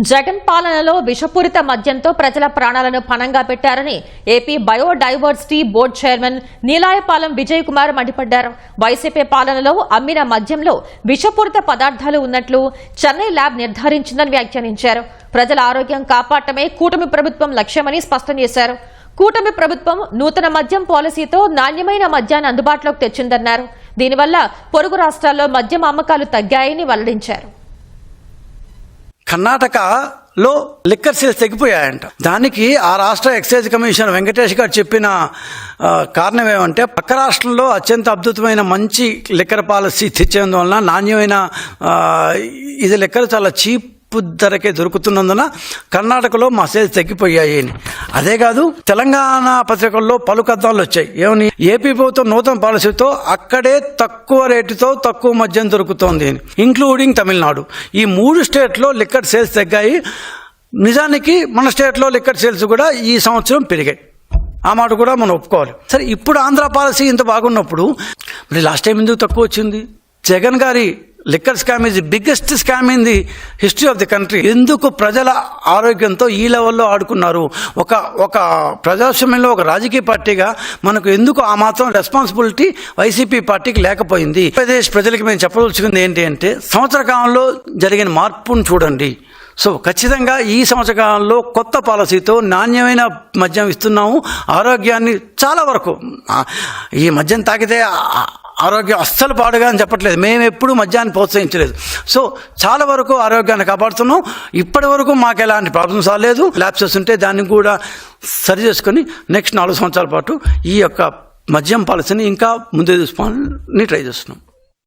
జగన్ పాలనలో విషపూరిత మద్యంతో ప్రజల ప్రాణాలను పణంగా పెట్టారని AP biodiversity board chairman Neelayapalem Vijay Kumar మండిపడ్డారు. వైసీపీ పాలనలో అమ్మిన మద్యంలో విషపూరిత పదార్థాలు ఉన్నట్లు చెన్నై ల్యాబ్ నిర్ధారించిందని వ్యాఖ్యానించారు. ప్రజల ఆరోగ్యం కాపాడటమే కూటమి ప్రభుత్వం లక్ష్యమని స్పష్టం చేశారు. కూటమి ప్రభుత్వం నూతన మద్యం పాలసీతో నాణ్యమైన మద్యాన్ని అందుబాటులోకి తెచ్చిందన్నారు. దీనివల్ల పొరుగు రాష్ట్రాల్లో మద్యం అమ్మకాలు తగ్గాయని వెల్లడించారు. కర్ణాటకలో లిక్కర్ సేల్స్ తగ్గిపోయాయంట దానికి ఆ రాష్ట్ర ఎక్సైజ్ కమిషనర్ వెంకటేష్ గారు చెప్పిన కారణం ఏమంటే పక్క రాష్ట్రంలో అత్యంత అద్భుతమైన మంచి లిక్కర్ పాలసీ తెచ్చేందువలన నాణ్యమైన ఇది లిక్కర్ చాలా చీప్ ధరకే దొరుకుతున్నందున కర్ణాటకలో మా సేల్స్ తగ్గిపోయాయి అని. అదే కాదు తెలంగాణ పత్రికల్లో పలు కథనాలు వచ్చాయి. ఏమని? ఏపీ ప్రభుత్వం నూతన పాలసీతో అక్కడే తక్కువ రేటుతో తక్కువ మద్యం దొరుకుతోంది. అని ఇంక్లూడింగ్ తమిళనాడు. ఈ మూడు స్టేట్లో లిక్కర్ సేల్స్ తగ్గాయి. నిజానికి మన స్టేట్లో లిక్కర్ సేల్స్ కూడా ఈ సంవత్సరం పెరిగాయి. ఆ మాట కూడా మనం ఒప్పుకోవాలి. సరే ఇప్పుడు ఆంధ్ర పాలసీ ఇంత బాగున్నప్పుడు మరి లాస్ట్ టైం ఎందుకు తక్కువ వచ్చింది? జగన్ గారి liquor scam is biggest scam in the history of the country ఎందుకు ప్రజల ఆరోగ్యంతో ఈ లెవెల్లో ఆడుకున్నారు? ఒక ఒక ప్రజాస్వామ్యంలో ఒక రాజకీయ పార్టీగా మనకు ఎందుకు ఆ మాత్రం రెస్పాన్సిబిలిటీ వైసీపీ పార్టీకి లేకపోయింది? ఆంధ్రప్రదేశ్ ప్రజలకి మేము చెప్పదలుచుకుంది ఏంటి అంటే సంవత్సర కాలంలో జరిగిన మార్పును చూడండి. సో ఖచ్చితంగా ఈ సంవత్సర కాలంలో కొత్త పాలసీతో నాణ్యమైన మద్యం ఇస్తున్నాము ఆరోగ్యాన్ని చాలా వరకు. ఈ మద్యం తాగితే ఆరోగ్యం అస్సలు పాడుగా అని చెప్పట్లేదు. మేము ఎప్పుడూ మద్యాన్ని ప్రోత్సహించలేదు. సో చాలా వరకు ఆరోగ్యాన్ని కాపాడుతున్నాం. ఇప్పటి వరకు మాకు ఎలాంటి ప్రాబ్లమ్స్ రాలేదు. ల్యాబ్సెస్ ఉంటే దాన్ని కూడా సరి చేసుకొని నెక్స్ట్ నాలుగు సంవత్సరాల పాటు ఈ యొక్క మద్యం పాలసీని ఇంకా ముందే తీసుకోవాలని ట్రై చేస్తున్నాం.